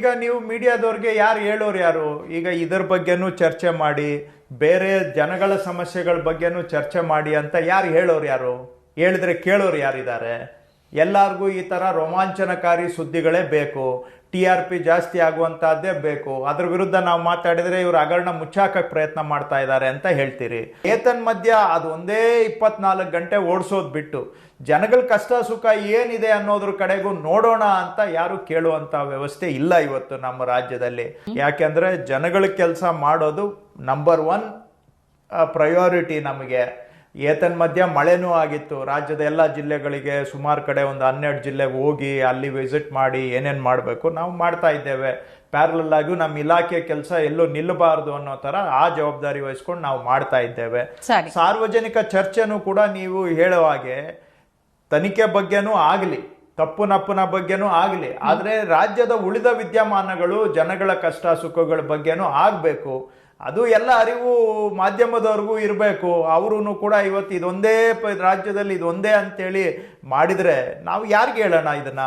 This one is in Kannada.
ಈಗ ನೀವು ಮೀಡಿಯಾದವ್ರಿಗೆ ಯಾರು ಹೇಳೋರು ಯಾರು? ಈಗ ಇದರ ಬಗ್ಗೆನೂ ಚರ್ಚೆ ಮಾಡಿ, ಬೇರೆ ಜನಗಳ ಸಮಸ್ಯೆಗಳ ಬಗ್ಗೆನೂ ಚರ್ಚೆ ಮಾಡಿ ಅಂತ ಯಾರು ಹೇಳೋರು ಯಾರು? ಹೇಳಿದ್ರೆ ಕೇಳೋರು ಯಾರಿದ್ದಾರೆ? ಎಲ್ಲಾರ್ಗೂ ಈ ಥರ ರೋಮಾಂಚನಕಾರಿ ಸುದ್ದಿಗಳೇ ಬೇಕು. ಟಿ ಆರ್ ಪಿ ಜಾಸ್ತಿ ಆಗುವಂತಹದ್ದೇ ಬೇಕು. ಅದ್ರ ವಿರುದ್ಧ ನಾವು ಮಾತಾಡಿದ್ರೆ ಇವರು ಹಗರಣ ಮುಚ್ಚಾಕಕ್ಕೆ ಪ್ರಯತ್ನ ಮಾಡ್ತಾ ಇದ್ದಾರೆ ಅಂತ ಹೇಳ್ತೀರಿ. ಏತನ್ ಮಧ್ಯ ಅದು ಒಂದೇ ಇಪ್ಪತ್ನಾಲ್ಕು ಗಂಟೆ ಓಡಿಸೋದ್ ಬಿಟ್ಟು ಜನಗಳ ಕಷ್ಟ ಸುಖ ಏನಿದೆ ಅನ್ನೋದ್ರ ಕಡೆಗೂ ನೋಡೋಣ ಅಂತ ಯಾರು ಕೇಳುವಂತ ವ್ಯವಸ್ಥೆ ಇಲ್ಲ ಇವತ್ತು ನಮ್ಮ ರಾಜ್ಯದಲ್ಲಿ. ಯಾಕೆಂದ್ರೆ ಜನಗಳ ಕೆಲಸ ಮಾಡೋದು ನಂಬರ್ ಒನ್ ಪ್ರಯಾರಿಟಿ ನಮಗೆ. ಏತನ್ ಮಧ್ಯ ಮಳೆನೂ ಆಗಿತ್ತು. ರಾಜ್ಯದ ಎಲ್ಲ ಜಿಲ್ಲೆಗಳಿಗೆ ಸುಮಾರು ಕಡೆ ಒಂದು ಹನ್ನೆರಡು ಜಿಲ್ಲೆಗೆ ಹೋಗಿ ಅಲ್ಲಿ ವಿಸಿಟ್ ಮಾಡಿ ಏನೇನು ಮಾಡಬೇಕು ನಾವು ಮಾಡ್ತಾ ಇದ್ದೇವೆ. ಪ್ಯಾರಲಲ್ ಆಗಿ ನಮ್ಮ ಇಲಾಖೆ ಕೆಲಸ ಎಲ್ಲೂ ನಿಲ್ಲಬಾರದು ಅನ್ನೋ ತರ ಆ ಜವಾಬ್ದಾರಿ ವಹಿಸ್ಕೊಂಡು ನಾವು ಮಾಡ್ತಾ ಇದ್ದೇವೆ. ಸಾರ್ವಜನಿಕ ಚರ್ಚೆನೂ ಕೂಡ ನೀವು ಹೇಳೋ ಹಾಗೆ ತನಿಖೆ ಬಗ್ಗೆನೂ ಆಗಲಿ ತಪ್ಪು ನಪ್ಪುನ ಬಗ್ಗೆನೂ ಆಗಲಿ ಆದರೆ ರಾಜ್ಯದ ಉಳಿದ ವಿದ್ಯಮಾನಗಳು ಜನಗಳ ಕಷ್ಟ ಸುಖಗಳ ಬಗ್ಗೆನೂ ಆಗಬೇಕು. ಅದು ಎಲ್ಲ ಅರಿವು ಮಾಧ್ಯಮದವ್ರಿಗೂ ಇರಬೇಕು. ಅವರು ಕೂಡ ಇವತ್ತು ಇದೊಂದೇ ರಾಜ್ಯದಲ್ಲಿ ಇದೊಂದೇ ಅಂತೇಳಿ ಮಾಡಿದರೆ ನಾವು ಯಾರಿಗೆ ಹೇಳೋಣ ಇದನ್ನ?